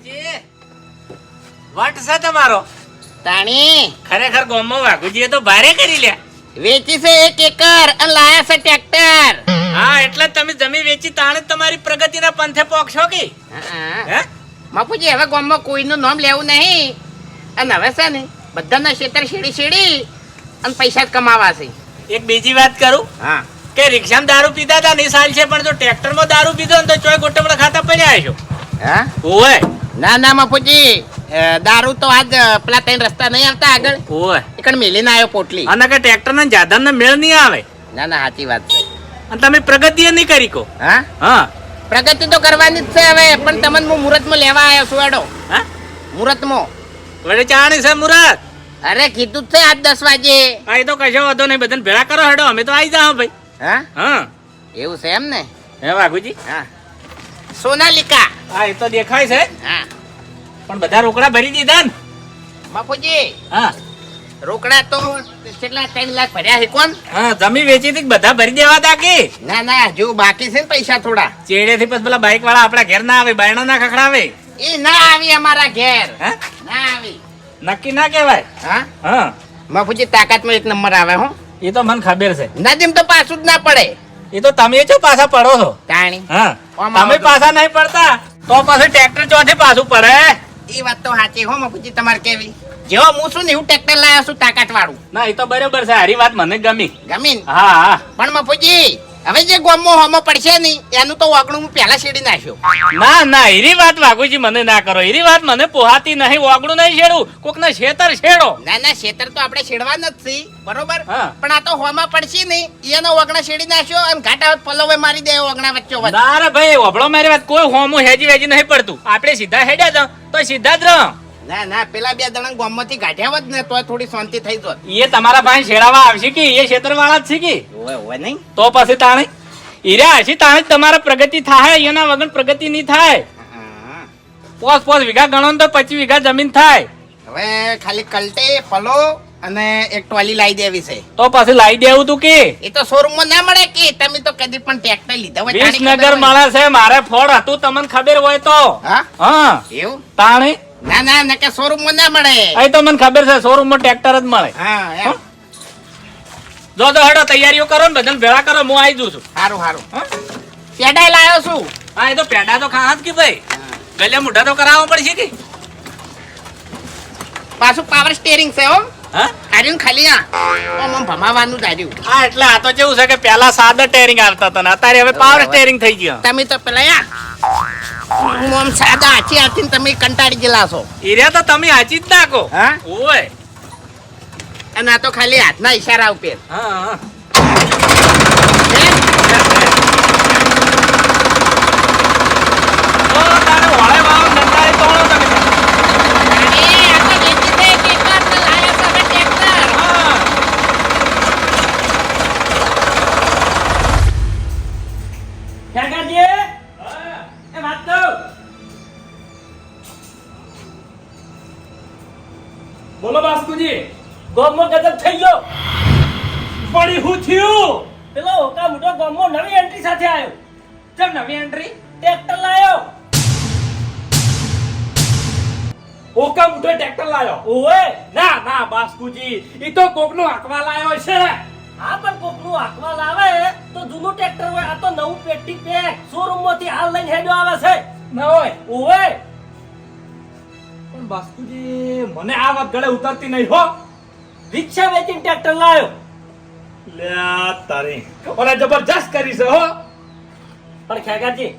વાઘુજી. વટ છે તમારો? તાણી. ખરેખર ગોમમાં વાઘુજીએ તો ભારે કરી લે વેચી છે એક એકર અને લાયા છે ટ્રેક્ટર. હા એટલે તમે જમીન વેચી તાણે તમારી પ્રગતિના પંથે પોકશો કે? હા. બાપુજી હવે ગામમાં કોઈનું નામ લેવું નહીં. અને હવે છે ને બધાના ખેતર શેડી શેડી અને પૈસા જ કમાવા છે. એક બીજી વાત કરું? હા. કે રિક્ષામાં દારૂ પીતા હતા ને સાલ છે પણ જો ટ્રેક્ટરમાં દારૂ પીધો ને તો ચોય ગોટમડા ખાતા પડ્યા છો હા? ઓય ના ના મફુજી. દારૂ તો આજ પેલા ત્રણ રસ્તા નહીં આવતા આગળ. ઓય. એકણ મેલીને આવ્યો પોટલી. અને કે ટ્રેક્ટર ને જાધર ને મેળ નહીં આવે? ના ના સાચી વાત છે. અને તમે પ્રગતિ નહીં કરી કો? હા? હા. પ્રગતિ તો કરવાની જ છે હવે પણ તમને હું મુહૂર્તમાં લેવા આવ્યો છું એડો હા? મુહૂર્તમાં. વડે ચાણી છે મુરત અરે કીધું છે આજ દસ વાગે. આ તો કશો વાંધો નહીં બધાને ભેળા કરો હેડો અમે તો આવી જાઓ ભાઈ. હા? હા. એવું છે એમ ને? હે વાઘુજી? હા. સોનાલિકા. હા એ તો દેખાય છે. હા. પણ બધા રોકડા ભરી દીધા ને. બાપુજી હા. રોકડા તો કેટલા ત્રણ લાખ ભર્યા છે કોણ? હા જમી વેચી હતી બધા ભરી દેવા તા કે ના ના હજુ બાકી છે ને પૈસા થોડા. ચેડે થી પછી પેલા બાઈક વાળા આપણા ઘેર ના આવે બાયણા ના ખખડાવે. એ ના આવી અમારા ઘેર. હે? ના આવી. નક્કી ના કહેવાય? હા? હા. બાપુજી તાકાતમાં એક નંબર આવે હો. એ તો મને ખબર છે. નદીમ તો પાછું જ ના પડે. એ તો તમે જો પાછા પડો છો. તાણી. હા. તમે પાછા નહીં પડતા. તો પછી ટ્રેક્ટર ચોથી પાછું પડે. એ વાત તો સાચી હો બાપુજી તમારે કેવી? જેવો હું છું ને એવું ટ્રેક્ટર લાયા છું તાકાત વાળું ના એ તો બરોબર છે હારી વાત મને ગમી. ગમી હા હા. પણ બાપુજી હવે જે ગામમાં હોમો પડશે નહીં એનું તો વાગણું હું પહેલા શેડી નાખ્યો. ના ના એરી વાત વાઘુજી મને ના કરો. એરી વાત મને પોહાતી નહીં ઓગણું નહીં છેડું કોક ને છેતર છેડો ના ના છેતર તો આપણે છેડવા નથી બરોબર. પણ આ તો હોમાં પડશે નહીં એનો ઓગણા શેડી નાખ્યો અને ઘાટા પલવે મારી દે ઓગણા વચ્ચે વચ્ચે. ના રે ભાઈ ઓબળો મારી વાત કોઈ હોમું હેજી વેજી નહીં પડતું. આપણે સીધા હેડ્યા તો સીધા જ રહો ના ના પેલા બે દણા ગોમમાંથી કાઢ્યા જ ને તો થોડી શાંતિ થઈ જોત. એ તમારા પાસે છેડાવા આવશે કે એ ક્ષેત્ર વાળા જ છે કે? ઓય ઓય નહીં. તો પછી તાણે ઈરા હશે તાણે તમારા પ્રગતિ થાય એના વગર પ્રગતિ નહીં થાય. પોસ પોસ વીઘા ગણો તો પચીસ વીઘા જમીન થાય. હવે ખાલી કલટે પલો અને એક ટ્રોલી લાવી દેવી છે. તો પછી લાવી દેવું તું કે? એ તો શોરૂમમાં ના મળે કે? તમે તો કદી પણ ટ્રેક્ટર લીધા હોય વિસનગર. મળે છે મારે ફોડ હતું તમને ખબર હોય તો. હા? હા. એવું? તાણે ના ના ના કે શોરૂમમાં ના મળે. અહીં તો મને ખબર છે શોરૂમમાં ટ્રેક્ટર જ મળે. હા જો તો હેડો તૈયારીઓ કરો ને બધાને ભેળા કરો હું આવી જઉં છું. સારું સારું પેડા લાવ્યો છું. હા એ તો પેડા તો ખા જ કે ભાઈ. ગલે મોઢા તો કરાવવા પડશે કે? પાછું પાવર સ્ટેરિંગ છે હો. હા? આર્યું ખાલી આ ભમાવાનું ધાર્યું હા એટલે આ તો કેવું છે કે પેલા સાદા ટેરિંગ આવતા હતા અત્યારે હવે પાવર સ્ટેરિંગ થઈ ગયો. તમે તો પેલા હું આમ સાદા હાચી હાચી ને તમે કંટાળી ગયેલા છો. ઈર્યા તો તમે હાચી જ નાખો. હા? ઓય. અને આ તો ખાલી હાથના ઈશારા ઉપર. હા. હા? બોલો બાસ્કુજી ગોમો ગજબ થઈ ગયો. પડી હું થયું? પેલો ઓકા મોટો ગોમો નવી એન્ટ્રી સાથે આવ્યો. ચમ નવી એન્ટ્રી ટ્રેક્ટર લાયો. ઓકા મુઠો ટ્રેક્ટર લાયો. ઓએ ના ના બાસ્કુજી ઈ તો કોકનો હાંકવા લાયો છે. આ પણ કોકનું હાંકવા લાવે તો જૂનું ટ્રેક્ટર હોય આ તો નવું પેટી પેક. શોરૂમમાંથી હાલ લઈને હેડો આવે છે. ના હોય. ઓએ પણ બાસ્કુજી મને આ વાત ગળે ઉતરતી નહીં હો. રિક્ષા વેચીને ટ્રેક્ટર લાયો. લે તારી ઓલા જબરજસ્ત કરી છે હો. પણ ખેગાજી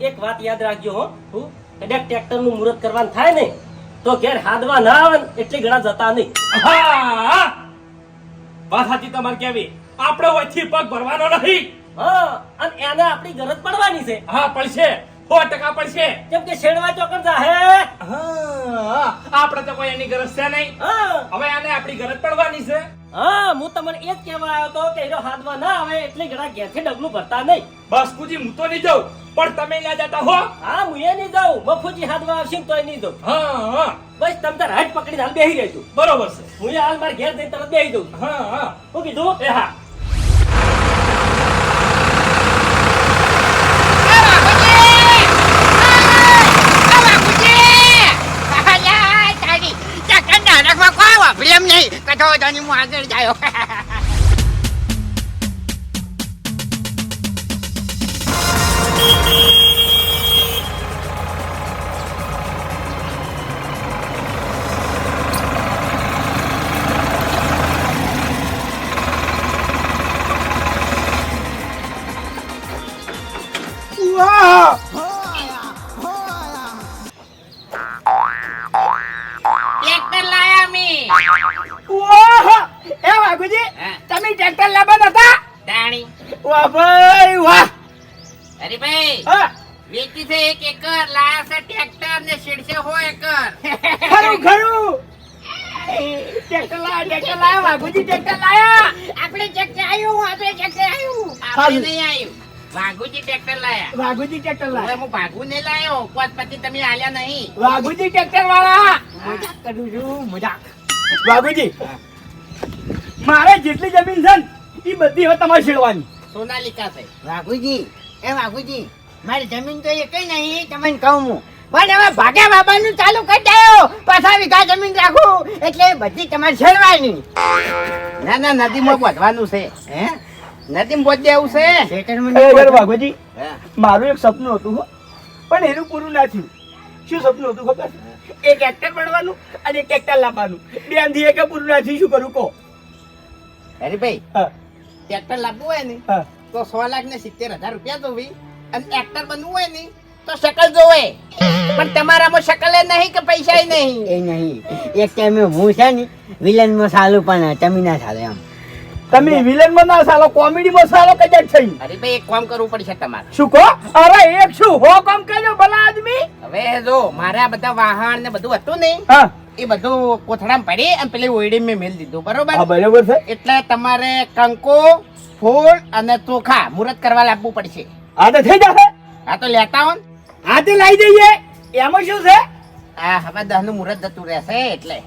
એક વાત યાદ રાખજો હો. હું? કદાચ ટ્રેક્ટરનું મુહૂર્ત કરવાનું થાય ને તો ઘેર હાદવા ના આવે એટલે ઘણા જતા નહીં. વાત સાચી તમારે કેવી આપણે વચ્ચે પગ ભરવાનો નહીં. હા અને એને આપણી ગરજ પડવાની છે. હા પડશે. સો ટકા પડશે. કેમ કે શેડવા ચોકર જાહે હા? આપણે તો કોઈ એની ગરજ છે નહીં. હવે આને આપણી ગરજ પડવાની છે. હા હું તમને એ જ કહેવા આવ્યો તો કે હીરો હાથમાં ના આવે એટલે ઘણા ઘેરથી ડગલું ભરતા નહીં. બાસ્કુજી હું તો નહીં જાઉં. પણ તમે ક્યાં જતા હો. હા હું એ નહીં જાઉં. મફુજી હાથમાં આવશે તો એ નહીં જાઉં. હા હા. બસ તમે તાર હાથ પકડીને હાલ બેહી રહેજો. બરોબર છે. હું હાલ મારા ઘેર જઈને તરત બેહી દઉં હા હા. હું કીધું? એ હા. 看我你们玩这里加油。આવ્યું નહીં આવ્યું વાઘુજી ટ્રેક્ટર લાયા. વાઘુજી ટ્રેક્ટર લાયા. હું ભાગુ નહીં લાયો. પોત તમે આલ્યા નહીં. વાઘુજી ટ્રેક્ટર વાળા. મજાક કરું છું મજાક. વાઘુજી મારે જેટલી જમીન છે ને એ બધી હવે તમારે છેડવાની. સોનાલિકા છે. વાઘુજી એ વાઘુજી મારી જમીન તો એ કઈ નહીં તમને કહું હું. પણ હવે ભાગ્યા બાબાનું ચાલુ કરી દેયો. પાછા વીઘા જમીન રાખું. એટલે બધી તમારે છેડવાની. ના ના નદીમાં બોધવાનું છે. હે? નદીમાં બોધ દેવું છે? એ. મારું એક સપનું હતું હો. પણ એનું પૂરું ના થયું. શું સપનું હતું ખબર? એક એક્ટર બનવાનું અને એક એક્ટર લાવવાનું. બે અંધી એક પૂરું ના થયું. શું કરું કહો? હરીભાઈ ભાઈ ટ્રેક્ટર લાવવું હોય ને તો સો લાખ ને સિત્તેર હજાર રૂપિયા જોવી અને એક્ટર બનવું હોય ને તો શકલ જોવે. પણ તમારામાં શકલ એ નહીં કે પૈસા નહીં? એ નહીં. એક ટાઈમે હું છે ને વિલનમાં સાલું પણ તમે ના ચાલે એમ તમે વિલનમાં ના સાલો કોમેડી માં સાલો કદાચ થઈ હરીભાઈ એક કામ કરવું પડશે તમારે. શું કો અરે એક શું? હો કામ કર્યો ભલા આદમી? હવે જો મારા બધા વાહન ને બધું હતું ને હા. એ બધું કોથળામાં પડી અને પેલી ઓઈડી મેં મેલ દીધું હા બરોબર છે. એટલે તમારે કંકો ફૂલ અને ચોખા મુરત કરવા લાવવું પડશે. આ તો થઈ જશે. આ તો લેતા હો આ તો લઈ જઈએ એમાં શું છે? આ હવે દહનું મુરત જતું રહેશે એટલે.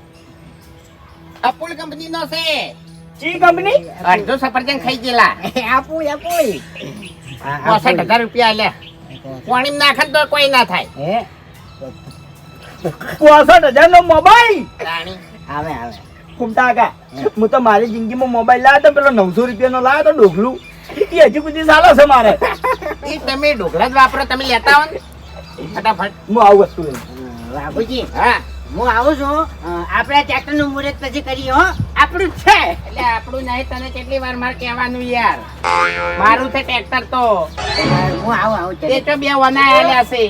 અપુલ કંપની નો છે. ચી કંપની? અડધો સફરજન ખાઈ ગયેલા? આપું આપું પોસઠ હજાર રૂપિયા લે. પાણી નાખે તો કોઈ ના થાય. હે? પોસઠ હજાર નો મોબાઈલ આવે આવે. ફૂમતા કા હું. તો મારી જિંદગીમાં મોબાઈલ લાવ્યો તો પેલો નવસો રૂપિયાનો લાવ્યો તો એ હજી સુધી ચાલો છે મારે. એ તમે ઢોકળા જ વાપરો તમે લેતા હો ને. ફટાફટ. હું આવું વસ્તુ વાઘુજી હા. હું આવું છું. આપણે ટ્રેક્ટરનું મુહૂર્ત પછી કરી હો. આપણું છે. એટલે આપણું નહીં તને કેટલી વાર મારે કહેવાનું યાર. મારું છે ટ્રેક્ટર તો. હું આવું આવું તે તો બે વના આલ્યા છે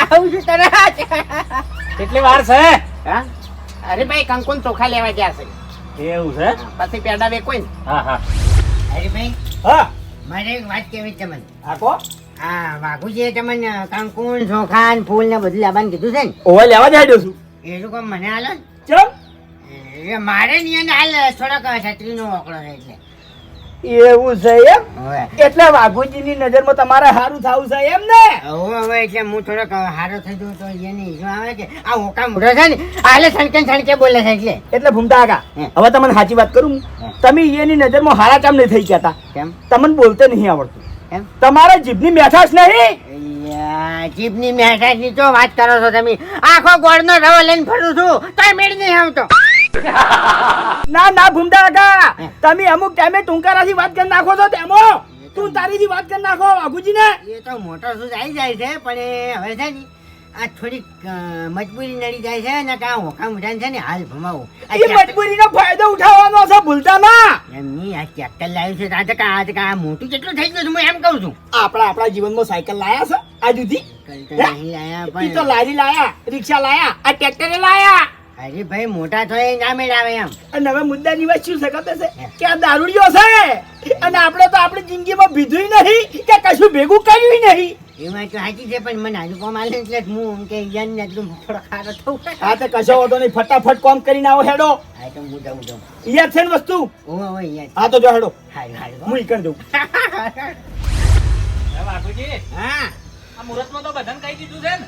આવું છું તને કેટલી વાર છે? હા? અરે ભાઈ કંકુન ચોખા લેવા ગયા છે. એવું છે? પછી પેડા બે કોઈ હા હા. અરે ભાઈ હા. મારે એક વાત કેવી છે તમને આખો આ વાઘુજીએ તમને કંકુન ચોખા ફૂલ ને બધું કીધું છે ને? ઓવે લેવા જાય છું. એ લોકો મને હાલો ચમ. એ મારે નહીં હાલ થોડોક છત્રીનો ઓકળો છે એટલે. એવું છે એમ? એટલે વાઘુજીની નજરમાં તમારે સારું થવું છે એમ ને? હવે હવે એટલે હું થોડોક હારો થઈ જઉં તો એની ઈજો આવે કે આ ઓકા મોઢો છે ને હાલે સણકે સણકે બોલે છે એટલે. એટલે ભૂમતા આગા હવે તમને સાચી વાત કરું તમે એની નજરમાં હારા કામ નહીં થઈ ગયા તા. કેમ? તમને બોલતે નહીં આવડતું. તમારા જીભની મેઠાશ નહીં? જીભની મહેસાજની તો વાત કરો છો તમે. આખો ગોળનો રવો લઈને ફરું છું. તોય મેળ નહીં આવતો. ના ના ભૂમતા કાકા. તમે અમુક ટાઈમે ટૂંકારાથી વાત કરી નાખો છો તેમાં. તું તારીથી વાત કરી નાખો વાઘુજીને એ તો મોટો સૂઝ આવી જાય છે પણ હવે છે ને આ થોડીક મજબૂરી નડી જાય છે ને કા હોકા મુઢાને છે ને હાલ ભમાવું. એ મજબૂરીનો ફાયદો ઉઠાવવાનો છે ભૂલતા ના! એમની આ ટ્રેક્ટર લાવ્યું છે આજે કા- આ કા- મોટું કેટલું થઈ ગયું છે હું એમ કહું છું. આપણા આપણા જીવનમાં સાયકલ લાયા છે આ જુદી કઈ તો? નહીં પણ લારી લાયા રિક્ષા લાયા આ ટ્રેક્ટર લાયા! અરે ભાઈ મોટા થયા ના મેળાવે એમ. અને હવે મુદ્દાની વાત શું છે ખબર છે? કે આ દારૂડિયો છે! અને આપણે તો આપણી જિંદગીમાં બીધું નહીં કે કશું ભેગું કર્યું નહીં. એ વાત તો સાચી છે પણ મને હજુ કોમ આલે એટલે હું એમ કે યન ને એટલું થોડો ખારો થવું હા તો કશો વાંધો નહીં ફટાફટ કોમ કરીને આવો હેડો. હા તો હું જાઉં જાઉં. યાદ છે ને વસ્તુ? ઓ ઓ યાર હા તો જો હેડો. હાલ હાલ હું. ઈ કરી હે વાઘુજી હા. આ મુહૂર્તમાં તો બધાને કહી દીધું છે ને.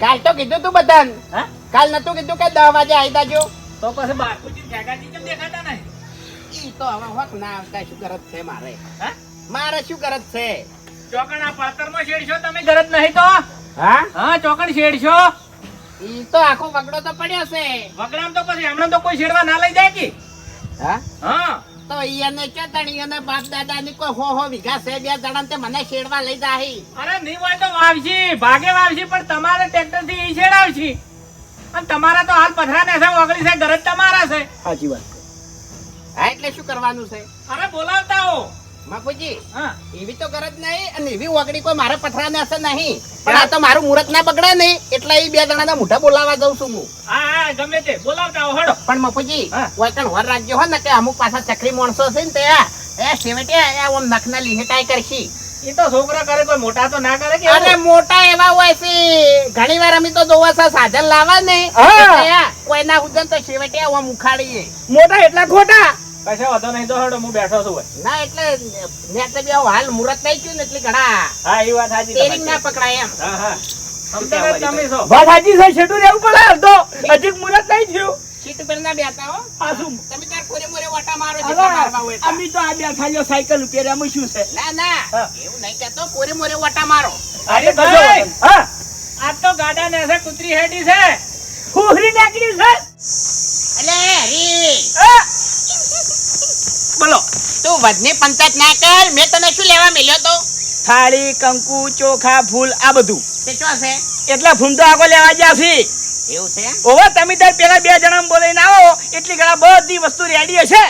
કાલ તો કીધું તું બધાને. હા? કાલ નતું કીધું કે દસ વાગે આવી જાજો. તો પછી બાપુજી ઠેકાજી કેમ દેખાતા નહીં? ઈ તો હવે હોક ના આવતા શું કરત છે મારે? હા? મારે શું કરત છે? ચોકણ આ પડતરમાં શેડશો તમે? ગરજ નહીં તો? હા? હા ચોકણ શેડશો ઈ તો આખો વગડો તો પડ્યો છે. વગડામ તો પછી હમણાં તો કોઈ શેડવા ના લઈ જાય કે? હા? હા. તો ઈ એને ચટણી બાપ દાદા ની કોઈ હો હો વીઘા છે બે જણા તે મને શેડવા લઈ જાહી. અરે નહીં હોય તો વાવશી ભાગે વાવશી પણ તમારે ટ્રેક્ટરથી ઈ શેડાવશી અને તમારા તો હાલ પથરા ને છે ઓગળી છે ગરજ તમારા છે. સાચી વાત હા એટલે શું કરવાનું છે? અરે બોલાવતા હો. બાપુજી એવી તો ગરજ નહીં અને એવી વગડી કોઈ મારે પથરા ને હશે નહીં પણ આ તો મારું મુહૂર્ત ના બગડે નહીં એટલે એ બે જણાના મોઢા બોલાવા જઉં છું હું. હા હા ગમે તે. બોલાવતા હડો પણ મફુજી હા. વર રાખજો હો ને કે અમુક પાછા ચકરી માણસો છે ને તે એ છેવટે એ ઓમ નખના લીહેટાઈ કરશી. એ તો છોકરા કરે કોઈ મોટા તો ના કરે કે અરે મોટા એવા હોય છે. ઘણી વાર અમે તો જોવા છે સાધન લાવવા ને. હા. એટલે આ કોઈના હુજન તો ઓમ ઉખાડીએ મોટા એટલા ખોટા? કશો વાંધો નહીં તો હડો હું બેઠો છું ભાઈ ના એટલે મેં તો બે હાલ મુરત નહીં થયું ને એટલે ઘણા હા એ વાત સાચી તેરિંગ ના પકડાય એમ. હા હા. સમજાવે તમે છો. વાત સાચી છે છેટું રહેવું પડે અડધો. હજી મુરત નહીં થયું. સીટ પર ના બેતા હો. આ શું? તમે તાર કોરે મોરે વાટા મારો છે મારવા હોય. અમે તો આ બે ખાલી સાયકલ ઉપર એમાં શું છે? ના ના. એવું નહીં કહેતો કોરે મોરે વાટા મારો. અરે ભાઈ! હા. આ તો ગાડા ને છે કૂતરી હેડી છે. હુહરી નાખી છે. એટલે હરી. બોલો. તું વધની પંચાયત ના કર મેં તને શું લેવા મળ્યો તો? થાળી કંકુ ચોખા ફૂલ આ બધું. તે શું છે? એટલા ફૂલ તો આગળ લેવા ગયા છે. એવું છે? ઓવે તમે તાર પેલા બે જણા બોલાઈને આવો. એટલી ઘણા બધી વસ્તુ રેડી હશે.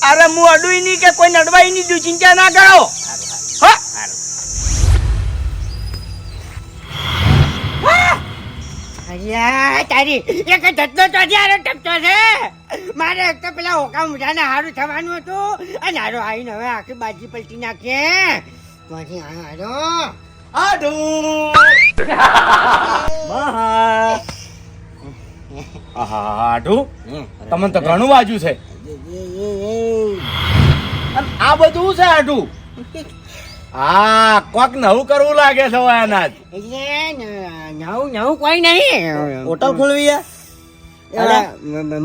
અરે હું અડુઈ નહીં કે કોઈ નડવાઈ નહીં ચિંતા ના કરો. અલ્યા તારી એક ધતનો તો જ્યારે ટપતો છે. મારે એક તો પેલા ઓકા મુઠાને હારું થવાનું હતું અને હારો આવીને હવે આખી બાજી પલટી નાખે. પછી હારો? આડુ આડુ તમને તો ઘણું વાજુ છે. આ બધું છે આડુ આ કોક નવું કરવું લાગે છે અનાજ. નવું નવું કોઈ નહીં. હોટલ ખોલવી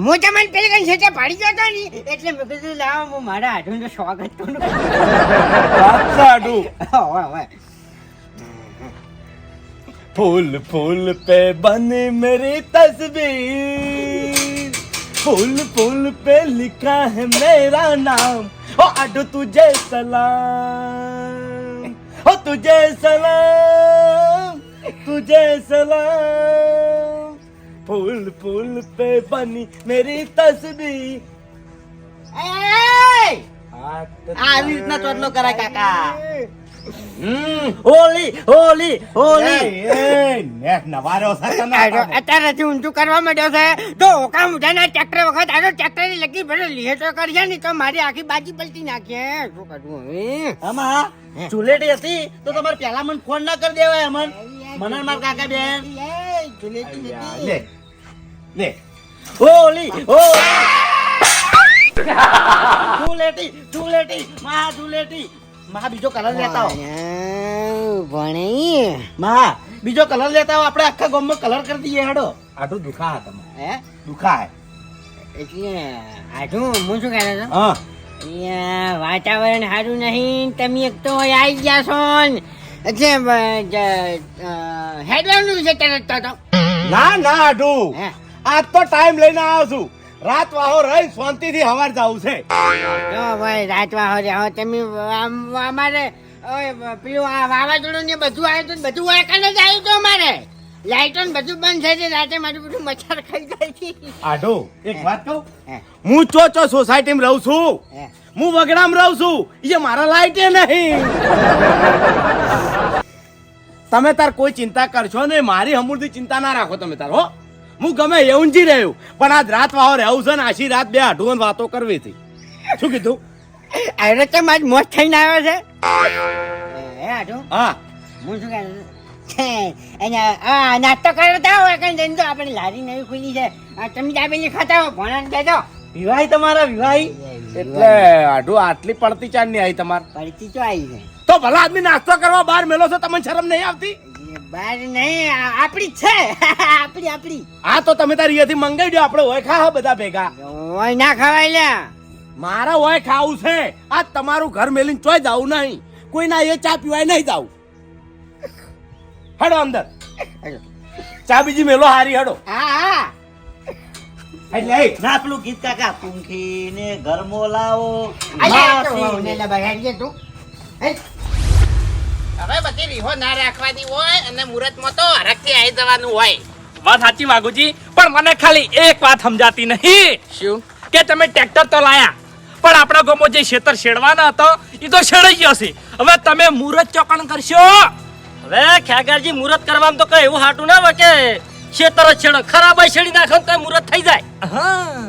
હું તમને પેલી કઈ છે પાડી જતો ને એટલે મેં કીધું લાવો હું મારા ફૂલ ફૂલ પે બને મેરી તસવીર. ફૂલ ફૂલ પે લિખા હે મેરા નામ. ઓ અડ તુજે સલામ. ओ अड तुझे सलाम ओ तुझे सलाम तुझे सलाम फूल फूल पे बनी मेरी तस्वीर એય! આવી રીતના ચોટલો કરાય કાકા હોલી હોલી હોલી. નવારો આજો અત્યારેથી ઊંધું કરવા માંડ્યો છે. તો ઓકા મુઠાના ટ્રેક્ટર વખત આજો ટ્રેક્ટરની લગી ભરે લીહેટો કરશે ને તો મારી આખી બાજી પલટી નાખીએ. શું કરું હવે? આમાં ચુલેટી હતી તો તમારે પેલા મને ફોન ના કરી દેવાય અમન. મને માર કાકા બેન. એય, જુલેટી નથી. લે લે. હોલી હોલી. ચુલેટી ચુલેટી મહા ચુલેટી મહા બીજો કલર લેતા આવો. ભણી મહા બીજો કલર લેતા આવો. આપણે આખા ગામમાં કલર કરી દઈએ હેડો. આટલું દુખા તમે હે? દુખા એટલે આટલું હું શું કહેતો હતો હા. અહીંયા વાતાવરણ સારું નહીં તમે એક તો આવી ગયા છો ને. એટલે હેડવાનું છે તરત તો. ના ના આટલું હે? આજ તો ટાઈમ લઈને આવ્યો છું. રાત વાહો રહી શાંતિથી હવાર જવું છે. તો ભાઈ રાતવા હો જાઓ તમે આમ અમારે પેલું આ વાવાઝોડું ને બધું આવ્યું હતું બધું વાયકાને જ આવ્યું હતું અમારે. લાઈટો ને બધું બંધ થઈ છે રાતે મારું બધું મચ્છર ખાઈ જાય છે આટો એક વાત કહું? હું. ચો ચો સોસાયટીમાં રહું છું? હે. હું વગડામ રહું છું? એ મારા લાઈટે નહીં. તમે તાર કોઈ ચિંતા કરશો ને મારી હમુરથી ચિંતા ના રાખો તમે તાર હો. હું ગમે એવું જી રહ્યું પણ આજ રાત વાહો રહેવું છે ને આશી રાત બે અઢું વાતો કરવી હતી. શું કીધું? અરે તો મારી મોત થઈને આવ્યો છે? હે. હા હું શું આ નાસ્તો કરો તો કઈ તો આપણે લારી નવી ખુલી છે. આ તમે દાબેલી ખાતા હો ભણા દેજો. વિવાહી તમારા વિવાહી? એટલે આઢું આટલી પડતી ચાંદ નહીં આવી તમારે. પડતી તો આવી છે. તો ભલા આદમી નાસ્તો કરવા બહાર મેલો છો તમને શરમ નહીં આવતી? બાર નહીં આપડી છે. આપડી આપડી હા તો તમે તારી અહીંથી મંગાવી દો આપણે હોય ખા બધા ભેગા. હોય ના ખવાય લ્યા મારા હોય ખાવું છે. આ તમારું ઘર મેલીને ચોય જાવું નહીં. કોઈના એ ચા પીવાય નહીં જાવું. હડો અંદર. ચા બીજી મેલો હારી હડો. હા હા. એટલે એ, ના પેલું ગીત કાકા પૂંખી ને ઘરમો લાવો અલ્યા આ તો હવે બધી રીહો ના રાખવાની હોય અને મુહૂર્તમાં તો હરખથી આવી જવાનું હોય. વાત સાચી માગુજી પણ મને ખાલી એક વાત સમજાતી નહીં. શું? કે તમે ટ્રેક્ટર તો લાયા પણ આપણા ગામમાં જે ખેતર શેડવાના હતો એ તો શેડાઈ ગયો છે. હવે તમે મુહૂર્ત ચોકણ કરશો? હવે ખ્યાગારજી મુહૂર્ત કરવામાં તો કઈ એવું હાટું ના હોય કે ખેતર છેડો ખરાબ હોય છેડી નાખો તો મુહૂર્ત થઈ જાય. હા.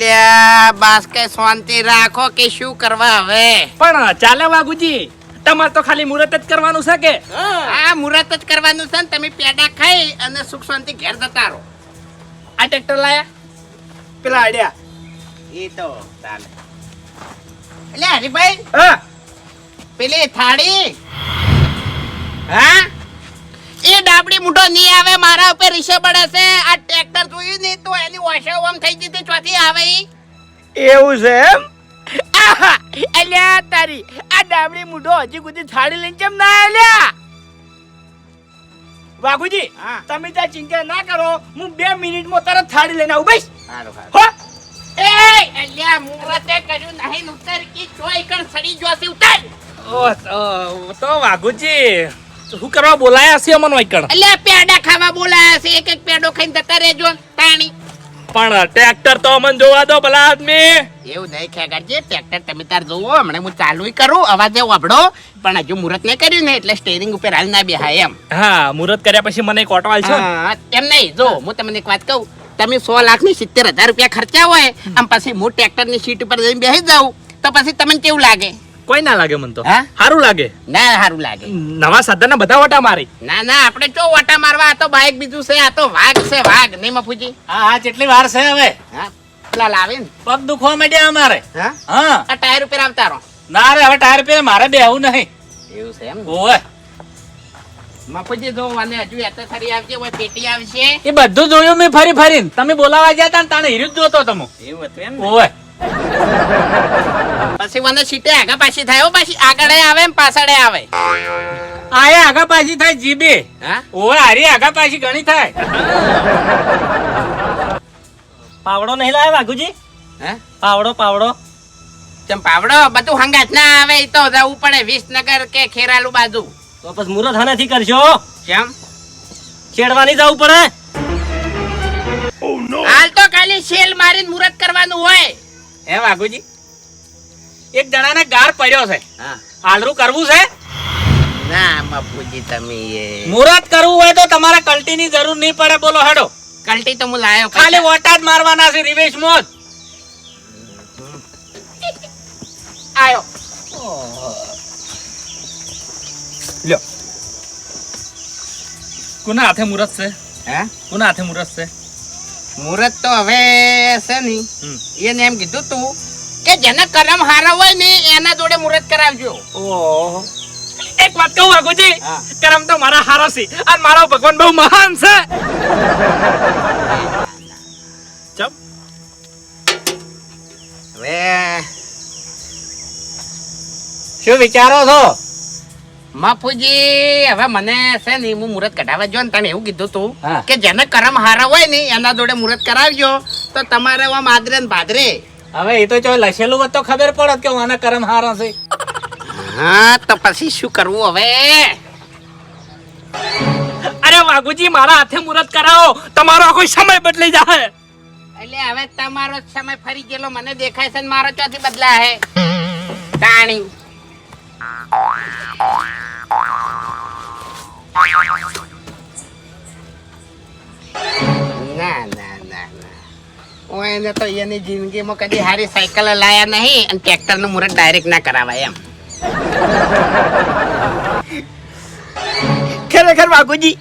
લ્યા બાસ કે શાંતિ રાખો કે શું કરવા હવે? પણ ચાલે વાઘુજી. તમારે તો ખાલી મુહૂર્ત જ કરવાનું છે કે? આ મુહૂર્ત જ કરવાનું છે ને તમે પેડા ખાઈ અને સુખ શાંતિ ઘેર જતા રહો. આ ટ્રેક્ટર લાયા? પેલા આડ્યા. એ તો ચાલે. એટલે હરીભાઈ હા. પેલી થાળી. હા? એ ડાબડી મૂઠો નહીં આવે મારા ઉપર રીસે પડે છે. આ ટ્રેક્ટર જોયું નહીં તો એની ઓશો આમ થઈ જતી ચોથી આવે એવું છે એમ! અલ્યા તારી આ ડાબડી મુઢો હજી સુધી થાળી લઈને કેમ ના આલ્યા વાઘુજી હા. તમે ત્યાં ચિંતા ના કરો. હું બે મિનિટમાં તરત થાળી લઈને આવું બસ. હો. એ અલ્યા મુહૂર્તે કર્યું નહીં ઉતર કે ચોય કણ સડી જોશે ઉતર. ઓ, તો- તો વાઘુજી શું કરવા બોલાયા છે અમન વાઈકણ અલ્યા પેડા ખાવા બોલાયા છે એક એક પેડો ખાઈને જતા રહેજો તાણી. પણ ટ્રેક્ટર તો અમન જોવા દો ભલા આદમી. એવું નહીં ખેગાડજી ટ્રેક્ટર તમે તાર જોવો હમણે હું ચાલુ કરું અવાજે વાપડો પણ હજુ મુહૂર્ત નહીં કર્યું ને એટલે સ્ટેરિંગ ઉપર હાલ ના બેહાય એમ. હા મુહૂર્ત કર્યા પછી મને એક ઓટો આલશો એમ નહીં. જો હું તમને એક વાત કહું. તમે સો લાખની સિત્તેર હજાર રૂપિયા ખર્ચા હોય આમ પછી હું ટ્રેક્ટરની સીટ ઉપર જઈને બેસી જાઉં. તો પછી તમને કેવું લાગે? કોઈ ના લાગે મને તો. સારું લાગે. ના સારું લાગે. નવા સાધન બધા ઓટા મારી. ના ના આપણે ચો વાટા મારવા? આ તો બાઈક બીજું છે આ તો વાઘ છે વાઘ. નહીં મફુજી? હા હા કેટલી વાર છે હવે. પેલા લાવે ને. પગ દુખવા માંડ્યા અમારે. હા? હા. આ ટાયર ઉપર આવતા રહો ના રે હવે ટાયર ઉપર મારે બેહવું નહીં. એવું છે એમ ઓય મફુજી જો અને હજુ એતો ખરી આવશે ઓય પેટી આવશે. એ બધું જોયું મેં ફરી ફરીને. તમે બોલાવા ગયા તા ને તાણે હીરું જ જોતો તમે એવું હતું એમ ઓય પછી મને સીટે આગા પાછી થાય પાછી આગળ આવે પાછળ આવે. આ આગા પાછી થાય જીબે? હા? હારી આગા પાછી ઘણી થાય. પાવડો નહીં લાવ્યા વાઘુજી? હે? પાવડો પાવડો. ચમ પાવડો? બધું હંગાત ના આવે તો જવું પડે વિસનગર કે ખેરાલુ બાજુ. તો પછી મુહૂર્ત હનેથી કરશો કેમ? છેડવાની જવું પડે. હાલ તો ખાલી સેલ મારીને મુરત કરવાનું હોય. હે વાઘુજી? એક જણાને ગાર પડ્યો છે. હાલરું કરવું છે? ના બાપુજી તમે એ મુરત કરવું હોય તો તમારે કલ્ટીની જરૂર નહીં પડે બોલો હડો. કલ્ટી તો હું લાયો ખાલી વોટા જ મારવાના છે રિવેશ મોજ. આયો. લ્યો. કોના હાથે મુરત છે? હે? કોના હાથે મુરત છે? મુહૂર્ત તો હવે છે ની એને એમ કીધું તું કે જેને કરમ હારા હોય ને એના જોડે મુહૂર્ત કરાવજો. ઓહો. એક વાત કહું વાઘુજી? કરમ તો મારા હારો છે અને મારો ભગવાન બહુ મહાન છે. ચમ. હવે શું વિચારો છો? માફુજી હવે મને છે ને હું મુહૂર્ત કઢાવવા જો ને તને એવું કીધું તું કે જેને કરમ હારા હોય ને એના જોડે મુહૂર્ત કરાવજો. તો તમારે આમ આદરે ને ભાદરે હવે એ તો જો લસેલું હોત તો ખબર પડત કે આના કરમ હારા છે. હા તો પછી શું કરવું હવે? અરે વાઘુજી મારા હાથે મુહૂર્ત કરાવો. તમારો આખો સમય બદલી જાય એટલે હવે તમારો સમય ફરી ગયેલો. મને દેખાય છે ને મારો ચોથી બદલા હે તાણી. ના ના ના ના. હું કદી સારી સાયકલ લાયા નહીં અને ટ્રેક્ટરનું મુહૂર્ત ડાયરેક્ટ ના કરાવાય એમ. ખરેખર વાઘુજી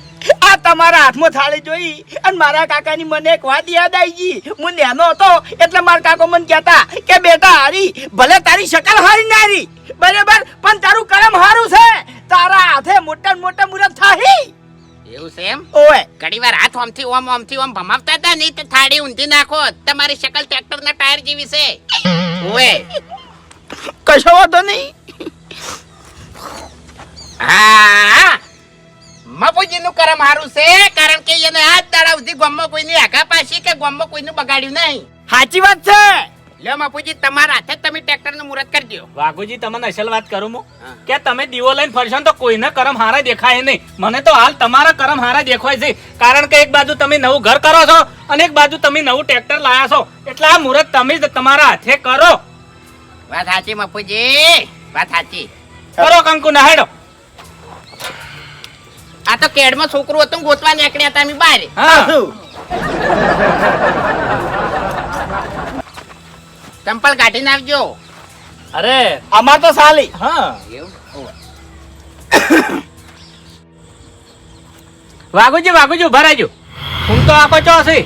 આ તમારા હાથમાં થાળી જોઈ અને મારા કાકાની મને એક વાત યાદ આવી ગઈ. હું નેનો હતો એટલે મારા કાકો મને કહેતા કે બેટા હારી ભલે તારી શકલ હારી નારી બરાબર પણ તારું કરમ હારું છે. તારા હાથે મોટા મોટા મુરત થાહી. એવું છે એમ? ઓય ઘણી વાર હાથ ઓમથી ઓમ ઓમથી ઓમ ભમાવતા હતા નહીં તો થાળી ઊંધી નાખો. તમારી શકલ ટ્રેક્ટરના ટાયર જેવી છે. ઓય કશો વાંધો નહીં. હા. મપુજીનું કરમ હારું છે? કારણ કે એને આજ દાડા સુધી ગામમાં કોઈની આગા પાછી કે ગામમાં કોઈનું બગાડ્યું નહીં. સાચી વાત છે. લ્યો મપુજી તમારા હાથે તમે ટ્રેક્ટરનું મુહૂર્ત કરજો. વાઘુજી તમને અસલ વાત કરું હું? કે તમે દીવો લઈને ફરશો તો કોઈને કરમ હારા દેખાય નહીં. મને તો હાલ તમારા કરમ હારા દેખાય છે. કારણ કે એક બાજુ તમે નવું ઘર કરો છો અને એક બાજુ તમે નવું ટ્રેક્ટર લાયા છો. એટલે આ મુહૂર્ત તમે જ તમારા હાથે કરો. વાત સાચી મપુજી વાત સાચી. કરો કંકુ ના હેડો આ તો કેડમાં છોકરું હતું ગોતવા નીકળ્યા હતા અમે બહાર ચંપલ કાઢી નાખજો અરે અમાર તો સાલી. હા. વાઘુજી વાઘુજી ઊભા રહેજો. હું તો આખો ચો છે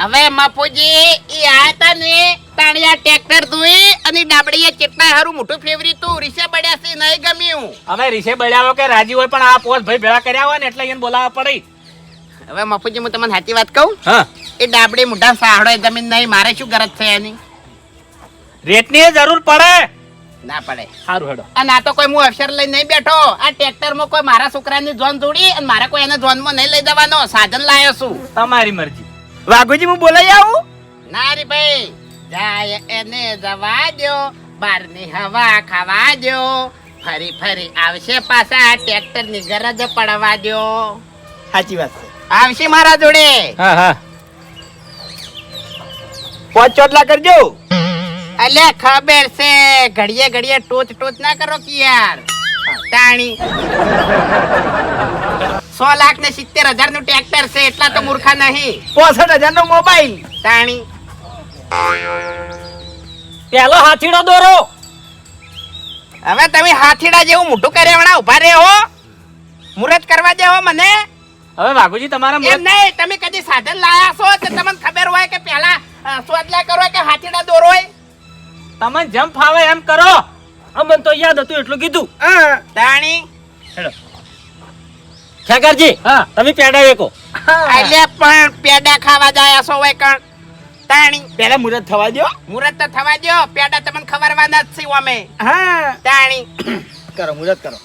હવે મપુજી ઈ આતા ને તાણિયા ટ્રેક્ટર ધોઈ અને ડાબડીએ કેટલા હારું મોટું ફેવરી તું રીસે બડ્યા છે નહીં ગમ્યું? હવે રીસે બળ્યાવો કે રાજી હોય પણ આ પોસ ભાઈ ભેળા કર્યા હોય ને એટલે એને બોલાવવા પડી. હવે મપુજી હું તમને સાચી વાત કહું? હા. એ ડાબડી મોઢા સાહડો જમીન નહીં મારે શું ગરજ છે એની? રેટની જરૂર પડે. ના પડે. સારું હેડો. અને આ તો કોઈ હું અક્ષર લઈ નહીં બેઠો. આ ટ્રેક્ટરમાં કોઈ મારા છોકરાની જોન જોડી અને મારે કોઈ એને જોનમાં નહીં લઈ જવાનો. સાધન લાયો છું. તમારી મરજી. વાઘુજી હું બોલાઈ આવું? ના રે ભાઈ જાય એને જવા દો બહારની હવા ખાવા દો ફરી ફરી આવશે પાછા ટ્રેક્ટરની ગરજ પડવા દો સાચી વાત છે. આવશે મારા જોડે. હા હા. પાંચ ચોટલા કરજો. અલે ખબર છે ઘડીએ ઘડીએ ટોચ ટોચ ના કરો કે યાર તાણી. સો લાખ ને સિત્તેર હજારનું ટ્રેક્ટર છે એટલા તો મૂર્ખા નહીં. પોસઠ હજાર નો મોબાઈલ તાણી. પેલો હાથીડો દોરો. હવે તમે હાથીડા જેવું મોટું કર્યા ઊભા રહે હો. મુહૂર્ત કરવા દેવો મને. હવે વાઘુજી તમારા એમ મુરત નહીં તમે કદી સાધન લાયા છો? તો તમને ખબર હોય કે પેલા સ્વાદલા કરો કે હાથીડા દોરો હોય તમે જેમ ફાવે એમ કરો. અમને તો યાદ હતું એટલું કીધું. તાણી. તાણી ઠેકરજી હા. તમે પેડા વેકો. એટલે પણ પેડા ખાવા જાય છો હોય કણ? તાણી. પેલા મુરત થવા દો મુરત તો થવા દો પેડા તમને ખબરવાના જ છીએ અમે. હા. તાણી. કરો મુરત કરો.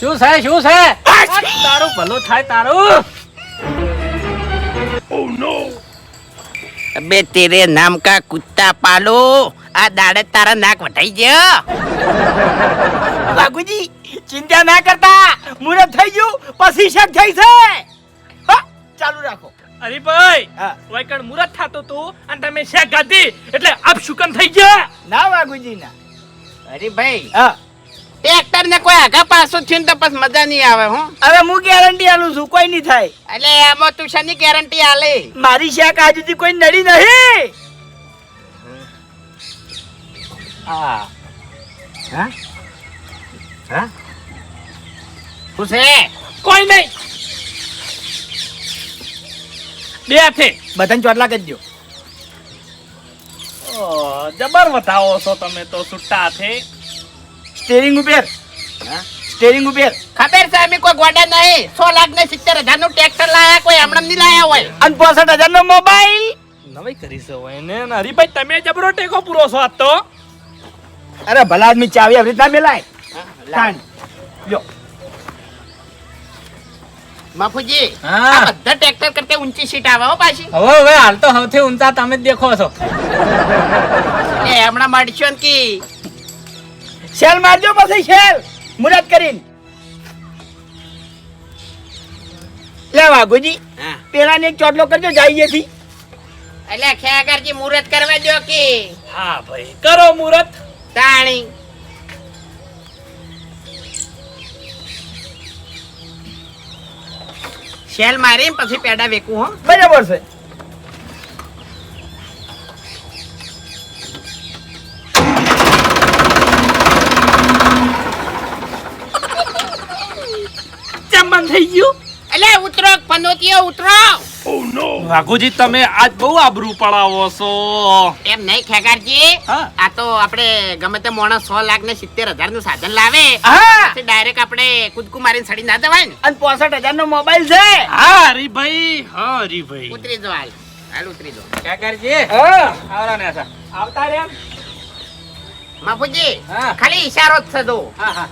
શું છે શું છે? તારું ભલું થાય તારું. બે તેરે નામ કા કુત્તા પાલો આ દાડે તારા નાક વટાઈ ગયો. વાઘુજી ચિંતા ના કરતા. મુરત થઈ ગયું પછી શક થઈ છે. હા, ચાલુ રાખો. હરીભાઈ હા. વૈકણ મુરત થાતો તું અને તમે શેક ગાધી એટલે અપશુકન થઈ ગયા. ના વાઘુજી ના અરે ભાઈ હા. ટ્રેક્ટર ને કોઈ આગા પાછો થયું તો પછી મજા નહીં આવે હું. હવે હું ગેરંટી આલું છું કોઈ નહીં થાય. એટલે એમાં તું શાની ગેરંટી આલે મારી શાક આજ સુધી કોઈ નડી નહીં. હા. શું છે? કોઈ નહીં. બે હાથે. બધાને ચોટલા કરી દો ઓ, જબર બતાવો છો તમે તો સુટ્ટા હાથે. સ્ટેરિંગ ઉપર સ્ટેરિંગ ઉપર ખબર છે અમે કોઈ ગોડા નહીં. સો લાખ ને સિત્તેર હજારનું ટ્રેક્ટર લાયા કોઈ હમણાં નહીં લાયા હોય. અને પોસઠ હજાર નો મોબાઈલ નવાઈ કરી છે હોય ને. હરીભાઈ તમે જબરો ટેકો પૂરો છો આજ તો. અરે ભલા આદમી ચાવી આવી રીતના મેલાય. લ્યો. હા. આ બધા ટ્રેક્ટર કરતા ઊંચી સીટ આવે હો પાછી. હવે હવે હાલ તો સૌથી ઊંચા તમે જ દેખો છો. એ હમણાં મળશો ને કી. શેલ મારજો પછી શેલ. મુરત કરીને. લે વાઘુજી હા. પેલાને એક ચોટલો કરજો જઈએ એટલે ખેગરજી મુરત કરવા દો કે? હા ભાઈ કરો મુરત. તાણી. શેલ મારી પછી પેડા વેકું હો. બરાબર છે ચમન થઈ ગયું એટલે ઉતરો ઓ નો વાઘુજી તમે આજ બહુ આબરૂ પડાવો છો. એમ નહીં ખેગારજી. આ તો આપણે ગમે તે મોણસ સો લાખ ને સિત્તેર હજારનું સાધન લાવે. હા. પછી ડાયરેક્ટ આપણે કુદકુ મારીને સડી ના દેવાય ને. અને પોસઠ હજાર નો મોબાઈલ છે. હા હરીભાઈ. હા હરીભાઈ. ઉતરી જો હાલ. હાલ ઉતરી જો ખેગારજી હા. આવરા ને આવતા રે બાપુજી હા. ખાલી ઈશારો જ થતો હા હા.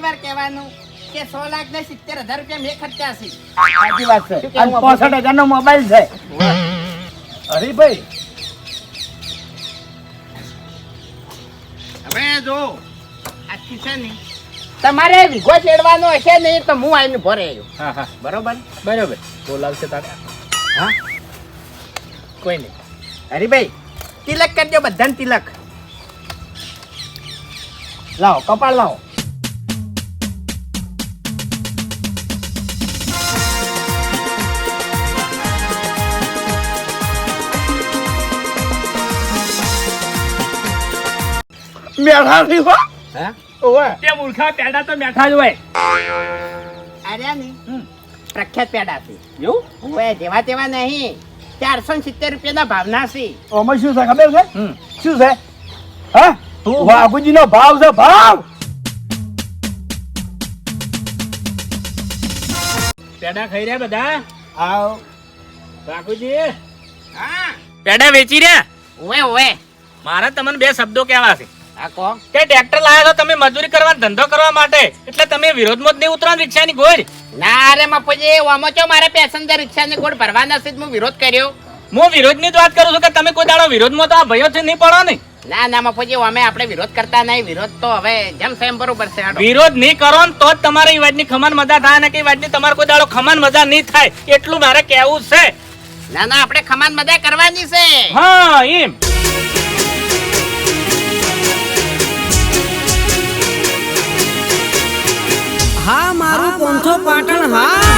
કેટલી વાર કહેવાનું કે સો લાખ ને સિત્તેર હજાર રૂપિયા મેં ખર્ચ્યા છે. સાચી વાત છે. અને પોસઠ હજાર નો મોબાઈલ છે. હરીભાઈ. હવે જો આખી છે ને. તમારે વિઘો ચેડવાનો હશે નહીં તો હું આવીને ભરે આવ્યો હા હા. બરોબર? બરોબર. બોલાવશે તારે. હા? કોઈ નહીં. હરીભાઈ તિલક કરજો બધાને તિલક. લાવો કપાળ લાવો. મેળા થી હો. હે? ઓવે. તે મૂર્ખા પેડા તો મેઠા જ હોય. આર્યા ની પ્રખ્યાત પેડા છે. એવું? ઓવે જેવા તેવા નહીં. ચારસો ને સિત્તેર રૂપિયાના ભાવના છે. ઓમાં શું છે ખબર છે? શું છે? હા? તું વાઘુજી નો ભાવ છે ભાવ! પેડા ખાઈ રહ્યા બધા? આવ. બાપુજી હા. પેડા વેચી રહ્યા? ઓવે ઓવે. મારા તમને બે શબ્દો કહેવા છે. આ કો કે ટ્રેક્ટર લાવ્યા તો તમે મજૂરી કરવા ધંધો કરવા માટે? એટલે તમે વિરોધમાં જ નહીં ઉતરો રિક્ષા રિક્ષાની ગોળ. ના રે પછી ઓમો ચો મારે પેસેન્જર રિક્ષાની ગોળ ભરવા નથી હું વિરોધ કર્યો. હું વિરોધની જ વાત કરું છું કે તમે કોઈ દાડો વિરોધમાં તો આ ભયો છે નહીં પડો ને. ના ના મફુજી અમે આપણે વિરોધ કરતા નહીં. વિરોધ તો હવે જેમ સેમ બરોબર છે વિરોધ નહીં કરો ને તો જ તમારે એ વાતની ખમાન મજા થાય ને કે વાતની તમારે કોઈ દાડો ખમાન મજા નહીં થાય. એટલું મારે કહેવું છે. ના ના આપણે ખમાન મજા કરવાની છે. હા એમ. પોંથો પાટણ હા.